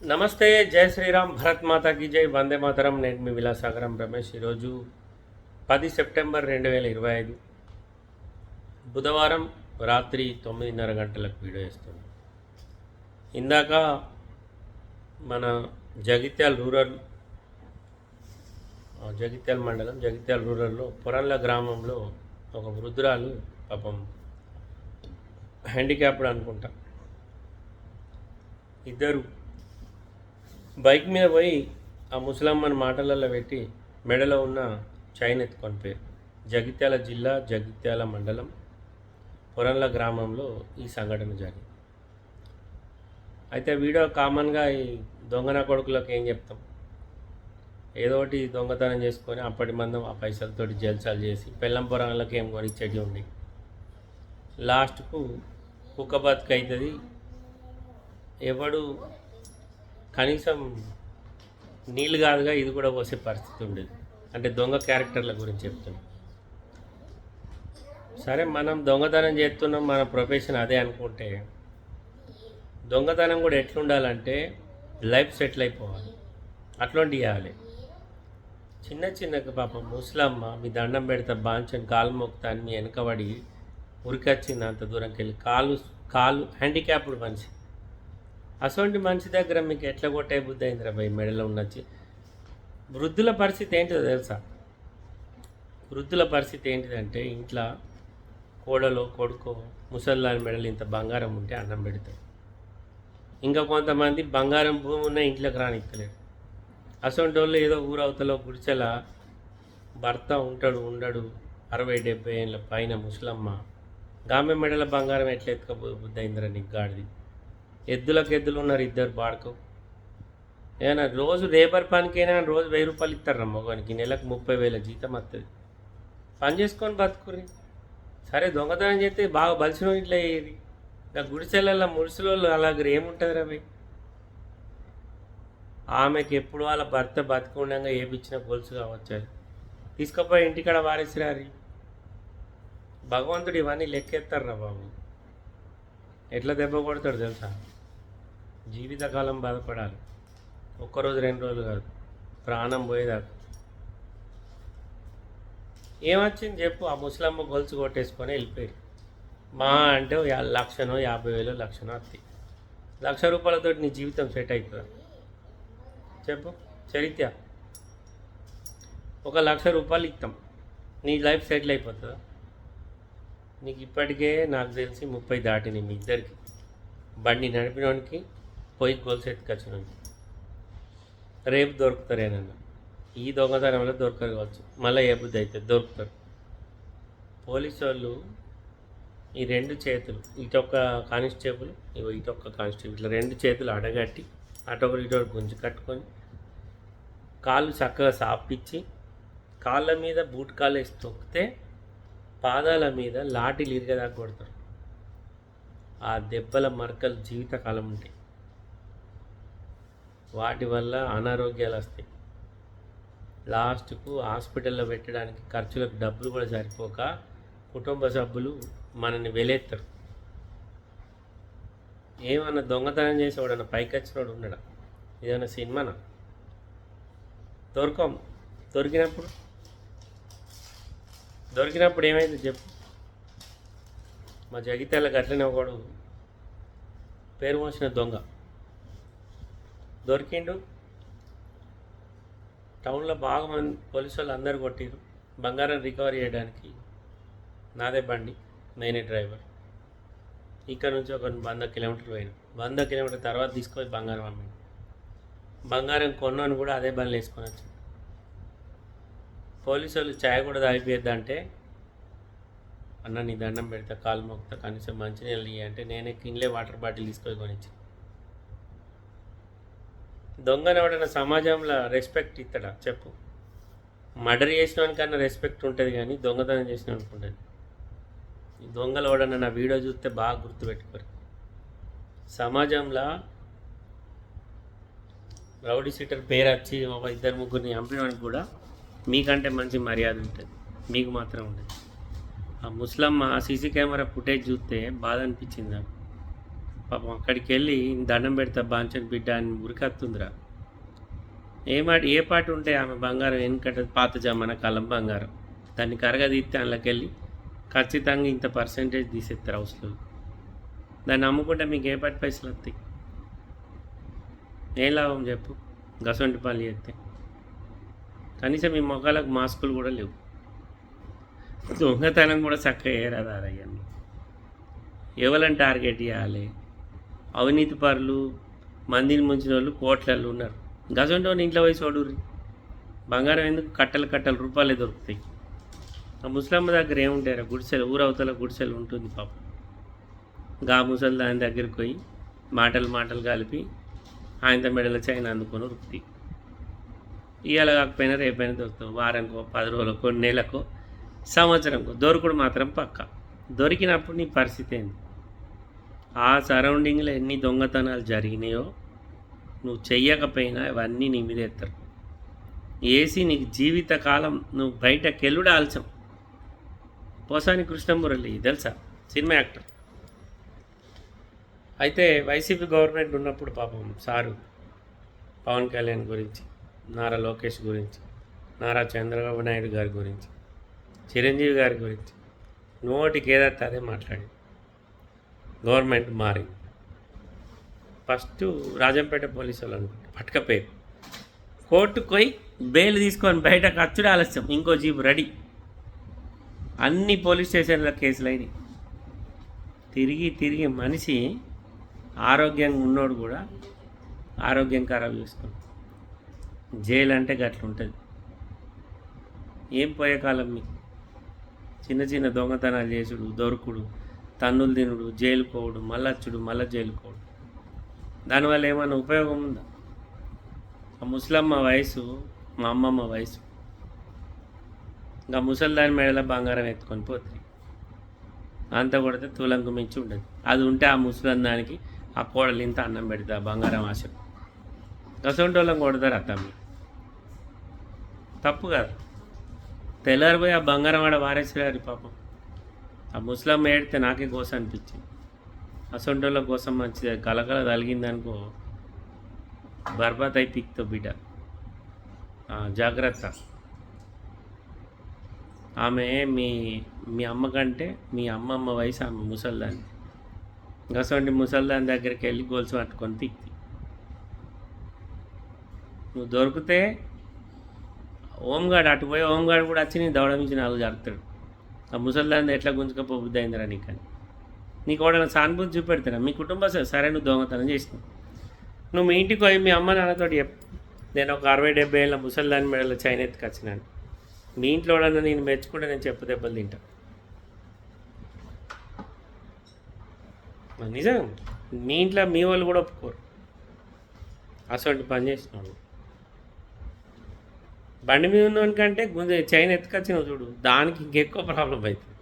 నమస్తే జై శ్రీరామ్ భరత్ మాతాకి జై వందే మాతరం. నేను మీ విలాసాగరం రమేష్. ఈరోజు పది సెప్టెంబర్ రెండు వేల ఇరవై ఐదు. బుధవారం రాత్రి తొమ్మిదిన్నర గంటలకు వీడియో ఇస్తున్నాను ఇందాక మన జగిత్యాల రూరల్ జగిత్యాల మండలం జగిత్యాల రూరల్లో పొరల్ల గ్రామంలో ఒక వృద్ధురాలు పాపం హ్యాండిక్యాప్డ్ అనుకుంటా. ఇద్దరు బైక్ మీద పోయి ఆ ముసలమ్మని మాటలలో పెట్టి మెడలో ఉన్న చైన్ ఎత్తుకొని పోయారు జగిత్యాల జిల్లా జగిత్యాల మండలం పొరంల గ్రామంలో ఈ సంఘటన జరిగింది. అయితే వీడియో కామన్గా ఈ దొంగన కొడుకులకు ఏం చెప్తాం? ఏదో ఒకటి దొంగతనం చేసుకొని అప్పటి మందం ఆ పైసలతోటి జల్సాలు చేసి పెళ్ళం పొరాలకు ఏం కొనిచ్చేటి ఉండి లాస్ట్కు కుక్క బతుకు అవుతుంది ఎవడు కనీసం నీళ్ళు కాదుగా ఇది కూడా పోసే పరిస్థితి ఉండేది. అంటే దొంగ క్యారెక్టర్ల గురించి చెప్తున్నాం. సరే మనం దొంగతనం చేస్తున్నాం మన ప్రొఫెషన్ అదే అనుకుంటే దొంగతనం కూడా ఎట్లుండాలంటే లైఫ్ సెటిల్ అయిపోవాలి. అట్లాంటి ఇవ్వాలి చిన్న చిన్న పాపం ముసలమ్మ మీ దండం పెడతా బాంచని కాలు మొక్కుతా అని మీ వెనకబడి ఉరికొచ్చింది అంత దూరంకి వెళ్ళి కాలు కాలు హ్యాండిక్యాప్డ్ మనిషి. అసోంటి మనిషి దగ్గర మీకు ఎట్లా కొట్టే బుద్ధి అయిందిరా భయ్? మెడలో ఉన్నచ్చి వృద్ధుల పరిస్థితి ఏంటిదో తెలుసా? వృద్ధుల పరిస్థితి ఏంటిదంటే ఇంట్లో కోడలో కొడుకో ముసల్లాని మెడలు ఇంత బంగారం ఉంటే అన్నం పెడతారు ఇంకా కొంతమంది బంగారం భూమి ఉన్న ఇంట్లోకి రానిక్కలేరు అసొంటి వాళ్ళు ఏదో ఊరవతలో గుడిచెల భర్త ఉంటాడు ఉండడు. అరవై డెబ్బై ఏళ్ళ పైన ముసలమ్మ. గామె మెడల బంగారం ఎట్లా ఎత్తుకపో బుద్ధి అయిందిరా నీకు గాడిది? ఎద్దులకు ఎద్దులు ఉన్నారు ఇద్దరు బాడుకో. ఏమైనా రోజు లేబర్ పనికైనా రోజు వెయ్యి రూపాయలు ఇస్తారు మగవానికి? నెలకు ముప్పై వేల జీతం వస్తుంది పని చేసుకొని బతుకురి సరే దొంగతనం చేస్తే బాగా బలిసిన ఇట్లా అయ్యేది ఇంకా గుడిసెలలో ముడిసెలలో అలాగ ఏముంటుంది రవి ఆమెకి ఎప్పుడు వాళ్ళ భర్త బతుకుండగా ఏపిచ్చిన గొలుసు కావచ్చు అది. తీసుకుపోయి ఇంటికాడ వారేసిరారి భగవంతుడు ఇవన్నీ లెక్కెత్తారు బాబు. ఎట్లా దెబ్బ కొడతాడు తెలుసా? జీవితకాలం బాధపడాలి. ఒక్కరోజు రెండు రోజులు కాదు. ప్రాణం పోయేదాకా. ఏమొచ్చింది చెప్పు? ఆ ముసలమ్మ గొలుసు కొట్టేసుకొని వెళ్ళిపోయారు మా అంటే లక్షనో యాభై వేలు లక్షనో అత్తి. లక్ష రూపాయలతో నీ జీవితం సెట్ అవుతుందా చెప్పు. చరిత్ర. ఒక లక్ష రూపాయలు ఇస్తాం నీ లైఫ్ సెటిల్ అయిపోతుందా? నీకు ఇప్పటికే నాకు తెలిసి ముప్పై దాటినాయి మీ ఇద్దరికి. బండి నడిపినోనికి పోయి గొలుసు ఎత్తుకొచ్చినోనికి రేపు దొరుకుతారేనన్నా ఈ దొంగతనంలో దొరకరు కావచ్చు. మళ్ళీ ఏ బుద్ధి అయితే దొరుకుతారు. పోలీసు వాళ్ళు ఈ రెండు చేతులు ఇటొక్క కానిస్టేబుల్ ఇవో ఇటొక్క కానిస్టేబుల్ ఇట్లా రెండు చేతులు అడగట్టి అటొకరు ఇటొకటి గుంజి కట్టుకొని కాళ్ళు చక్కగా సాపిచ్చి కాళ్ళ మీద బూట్ కాళ్ళు వేసి తొక్కితే పాదాల మీద లాఠీలు ఇరిగేదాకా కొడతారు. ఆ దెబ్బల మరకలు జీవితకాలం ఉంటాయి. వాటి వల్ల అనారోగ్యాలు వస్తాయి. లాస్ట్కు హాస్పిటల్లో పెట్టడానికి ఖర్చులకు డబ్బులు కూడా సరిపోక కుటుంబ సభ్యులు మనల్ని వెలేస్తారు ఏమన్నా దొంగతనం చేసేవాడన్నా పైకి వచ్చినోడు ఉన్నాడా? ఏదైనా సినిమానా? దొరకం. దొరికినప్పుడు? దొరికినప్పుడు ఏమైంది చెప్పు. మా జగిత్యాల గట్లనే ఒకడు పేరు మోసిన దొంగ. దొరికిండు. టౌన్లో బాగా మంది పోలీసు వాళ్ళు అందరు కొట్టిరు. బంగారం రికవరీ చేయడానికి నాదే బండి నేనే డ్రైవర్. ఇక్కడ నుంచి ఒక వంద కిలోమీటర్లు పోయిన. వంద కిలోమీటర్ తర్వాత తీసుకొని బంగారం అమ్మిండు బంగారం కొన్నాను కూడా అదే బండ్లు వేసుకొని వచ్చాను పోలీసు వాళ్ళు ఛాయ్ కూడా తాగిపోద్దంటే అన్న నీ దండం పెడతా కాలు మొక్కుతా కనీసం మంచినీళ్ళు అంటే నేనే కిన్లే వాటర్ బాటిల్ తీసుకొని కొనిచ్చాను. దొంగను ఎవడన్నా సమాజంలో రెస్పెక్ట్ ఇస్తాడా చెప్పు. మర్డర్ చేసినవానికన్నా రెస్పెక్ట్ ఉంటుంది కానీ దొంగతనం చేసినవానికి ఉంటుంది దొంగల దొంగలు ఎవడన్నా నా వీడియో చూస్తే బాగా గుర్తుపెట్టుకోరు. సమాజంలో రౌడీ సీటర్ పేరు వచ్చి ఒక ఇద్దరు ముగ్గురిని చంపినవానికి కూడా మీకంటే మంచి మర్యాద ఉంటుంది. మీకు మాత్రం ఉండదు. ఆ ముస్లమ్మ సీసీ కెమెరా ఫుటేజ్ చూస్తే బాధ అనిపించింది నాకు. పాపం అక్కడికి వెళ్ళి దండం పెడతా బాంచని బిడ్డ అని ఉరికత్తుందిరా. ఏ మాట ఏ పాట ఉంటే ఆమె బంగారం వెనుకట పాత జమాన కాలం బంగారం. దాన్ని కరగదీస్తే అందులోకెళ్ళి ఖచ్చితంగా ఇంత పర్సంటేజ్ తీసేస్తారు హౌస్లో. దాన్ని అమ్ముకుంటే మీకు ఏ పాటి పైసలు వస్తాయి? ఏం లాభం చెప్పు? గసంటి పనులు చేస్తే. కనీసం మీ మొక్కలకు మాస్కులు కూడా లేవు. దొంగతనం కూడా చక్కగా ఏరాదా అవన్నీ ఎవరిని టార్గెట్ చేయాలి? అవినీతిపరులు మందిని ముంచిన వాళ్ళు కోట్లలో ఉన్నారు గజంటోని ఇంట్లో పోయి వాడుర్రి బంగారం ఎందుకు కట్టలు కట్టలు రూపాయలే దొరుకుతాయి. ఆ ముసలమ్మ దగ్గర ఏముంటారు గుడిసెలు ఊరవతల గుడిసెలు ఉంటుంది పాపం. గా ముసలి దాని దగ్గరికి పోయి మాటలు మాటలు కలిపి ఆయన మెడల చైన్ అందుకొని ఉరుకుతాయి ఇవాళ కాకపోయినా రేపైనా దొరుకుతాం. వారంకో పది రోజులకో నెలకో సంవత్సరంకో. దొరకడు మాత్రం పక్క. దొరికినప్పుడు నీ పరిస్థితి ఏంది? ఆ సరౌండింగ్లో ఎన్ని దొంగతనాలు జరిగినాయో నువ్వు చెయ్యకపోయినా ఇవన్నీ నీ మీద ఎత్తారు. ఏసీ నీకు జీవితకాలం నువ్వు బయటకు వెళ్ళుడు ఆలస్యం పోసాని కృష్ణమురళి తెలుసా? Cinema actor. అయితే వైసీపీ గవర్నమెంట్ ఉన్నప్పుడు పాపం సారు పవన్ కళ్యాణ్ గురించి నారా లోకేష్ గురించి నారా చంద్రబాబు నాయుడు గారి గురించి చిరంజీవి గారి గురించి నోటికి ఏదైతే అదే మాట్లాడి గవర్నమెంట్ మారింది. ఫస్ట్ రాజంపేట పోలీసు వాళ్ళు అనుకుంటే పట్టుకపోయారు కోర్టుకు పోయి బెయిల్ తీసుకొని బయట ఖర్చుడు ఆలస్యం ఇంకో జీపు రెడీ. అన్ని పోలీస్ స్టేషన్ల కేసులు అయినాయి. తిరిగి తిరిగి మనిషి ఆరోగ్యంగా ఉన్నోడు కూడా ఆరోగ్యం ఖరాబ్ చేసుకుంటాడు జైలు అంటే ఉంటుంది. ఏం పోయే కాలం మీకు? చిన్న చిన్న దొంగతనాలు చేసుడు దొరుకుడు తన్నులు తినుడు జైలు పోవుడు మళ్ళొచ్చుడు మళ్ళీ జైలు పోవుడు దానివల్ల ఏమైనా ఉపయోగం ఉందా? ఆ ముసలమ్మ వయసు మా అమ్మమ్మ వయసు. ఇంకా ముసలిదాని మెడలో బంగారం ఎత్తుకొని పోతుంది అంత కొడితే తులంకు మించి ఉండదు. అది ఉంటే ఆ ముసలి దానికి ఆ కోడలు ఇంత అన్నం పెడతా బంగారం ఆశ. గసంటి వాళ్ళని కొడతారు అత్తమ్మ తప్పు కాదు. తెల్లారిపోయి ఆ బంగారం ఆడ వారేసారు పాపం. ఆ ముసలమ్మ ఏడితే నాకే గోస అనిపించింది. అసొంటోళ్ళ కోసం మంచిది కలకల తలిగిందనుకో బర్బాత్ అయి పిక్తో బిడ్డ జాగ్రత్త. ఆమె మీ మీ అమ్మ కంటే మీ అమ్మమ్మ వయసు ఆమె ముసల్దాన్ని గసంటి ముసల్దాని దగ్గరికి వెళ్ళి గోల్స్ పట్టుకొని పిక్తి నువ్వు దొరికితే ఓంగాడు అటు పోయి ఓంగాడు కూడా వచ్చి నీ దవడ నుంచి నాలుగు జరుగుతాడు ఆ ముసల్దాన్ని ఎట్లా గుంజుకపోబుద్ది అయిందిరా నీకని నీకు వాడన సానుభూతి చూపెడతారా మీ కుటుంబ సరే నువ్వు దొంగతనం చేసినావు. నువ్వు మీ ఇంటికి పోయి మీ అమ్మ నాన్నతో చెప్పు. నేను ఒక అరవై డెబ్బై ఏళ్ళ ముసల్దాని మెడలో చైన్ ఎత్తుకొచ్చినాను మీ ఇంట్లో వాడన్నా నేను మెచ్చుకుంటే నేను చెప్పు దెబ్బలు తింటా. నిజం మీ ఇంట్లో మీ వాళ్ళు కూడా ఒప్పుకోరు. అసలు పని చేసినాడు బండి మీద ఉన్నవానికంటే గుంజ చైన్ ఎత్తుకొచ్చినావు చూడు దానికి ఇంకెక్కువ ప్రాబ్లం అవుతుంది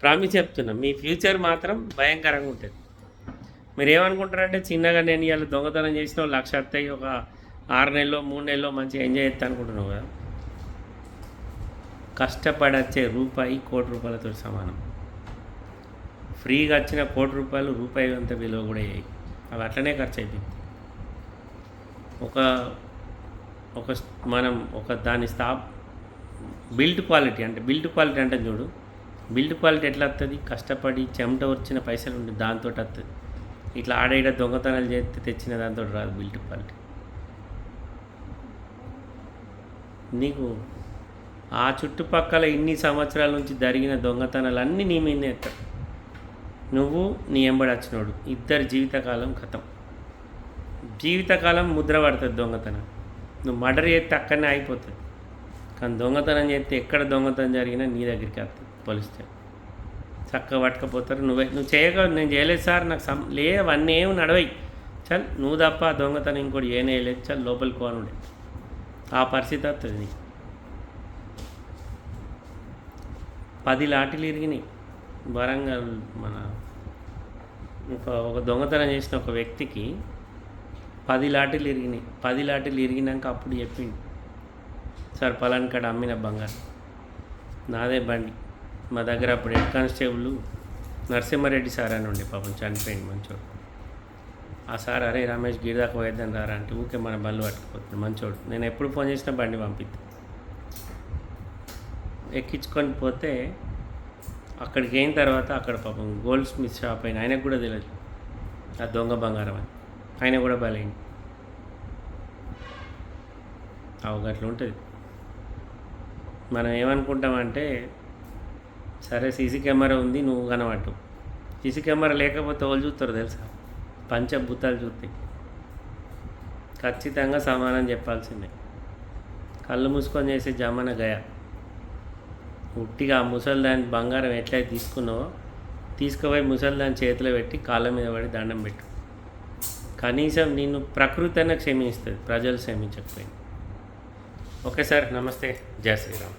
ప్రామిస్ చెప్తున్నా మీ ఫ్యూచర్ మాత్రం భయంకరంగా ఉంటుంది. మీరు ఏమనుకుంటారంటే చిన్నగా నేను ఇవాళ దొంగతనం చేసిన లక్ష వస్తాయి ఒక ఆరు నెలలో మూడు నెలలో మంచిగా ఎంజాయ్ చేస్తా అనుకుంటున్నావు కదా? కష్టపడి వచ్చే రూపాయి కోటి రూపాయలతో సమానం. ఫ్రీగా వచ్చిన కోటి రూపాయలు రూపాయి అంత విలువ కూడా అయ్యాయి అవి అట్లనే ఖర్చు అయిపోయింది. ఒక ఒక మనం ఒక దాని స్థా బిల్డ్ క్వాలిటీ అంటే బిల్డ్ క్వాలిటీ అంటే చూడు. బిల్డ్ క్వాలిటీ ఎట్లా వస్తుంది కష్టపడి చెమట వచ్చిన పైసలు ఉండి దాంతో వస్తుంది ఇట్లా ఆడేట దొంగతనాలు చేస్తే తెచ్చిన దాంతో రాదు బిల్డ్ క్వాలిటీ. నీకు ఆ చుట్టుపక్కల ఇన్ని సంవత్సరాల నుంచి జరిగిన దొంగతనాలు అన్నీ నీ మీదనే ఎత్తారు. నువ్వు నీ ఎంబడి వచ్చినోడు. ఇద్దరి జీవితకాలం కథం. జీవితకాలం ముద్ర పడుతుంది దొంగతనం. నువ్వు మర్డర్ చేస్తే అక్కడనే అయిపోతుంది కానీ దొంగతనం చేస్తే ఎక్కడ దొంగతనం జరిగినా నీ దగ్గరికి వస్తుంది పోలిస్తే చక్కగా పట్టుకపోతారు. నువ్వే నువ్వు చేయక నేను చేయలేదు సార్ నాకు సం లే అవన్నీ ఏమి నడవయి. చల్ నువ్వు తప్ప దొంగతనం ఇంకోటి ఏనే లేదు. చల్ లోపలికి పోనుండే ఆ పరిస్థితి వస్తుంది నీకు. పది లాఠీలు ఇరిగినాయి. వరంగల్ మన ఒక ఒక దొంగతనం చేసిన ఒక వ్యక్తికి పది లాఠీలు ఇరిగినాయి. పది లాఠీలు ఇరిగినాక అప్పుడు చెప్పిండు. సార్ పలాని కాడ అమ్మిన బంగారం. నాదే బండి. మా దగ్గర అప్పుడు హెడ్ కానిస్టేబుల్ నరసింహారెడ్డి సార్ అని ఉండే పాపం చనిపోయింది మంచోడు. ఆ సార్ అరే రమేష్ గిరిదాకా పోయేద్దాం రారా అంటే ఊకే మన బళ్ళు పట్టుకుపోతుంది మంచోడు. నేను ఎప్పుడు ఫోన్ చేసినా బండి పంపిద్ది. ఎక్కించుకొని పోతే అక్కడికి అయిన తర్వాత అక్కడ పాపం గోల్డ్ స్మిత్ షాప్ అయిన ఆయనకు కూడా తెలియదు ఆ దొంగ బంగారం అని ఆయన కూడా బలైంది అవగట్లు ఉంటుంది. మనం ఏమనుకుంటామంటే సరే సీసీ కెమెరా ఉంది నువ్వు కనబట్టు. సీసీ కెమెరా లేకపోతే వాళ్ళు చూస్తారు తెలుసా? పంచభూతాలు చూస్తాయి ఖచ్చితంగా సమానం చెప్పాల్సిందే. కళ్ళు మూసుకొని చేసే జమన గయ. ఉట్టిగా ఆ ముసలిదాని బంగారం ఎట్లయితే తీసుకున్నావో తీసుకుపోయి ముసలిదాని చేతిలో పెట్టి కాళ్ళ మీద పడి దండం పెట్టు. కనీసం నిన్ను ప్రకృతి అయినా క్షమిస్తుంది ప్రజలు క్షమించకపోయింది ఓకే సార్ నమస్తే. జై శ్రీరామ్.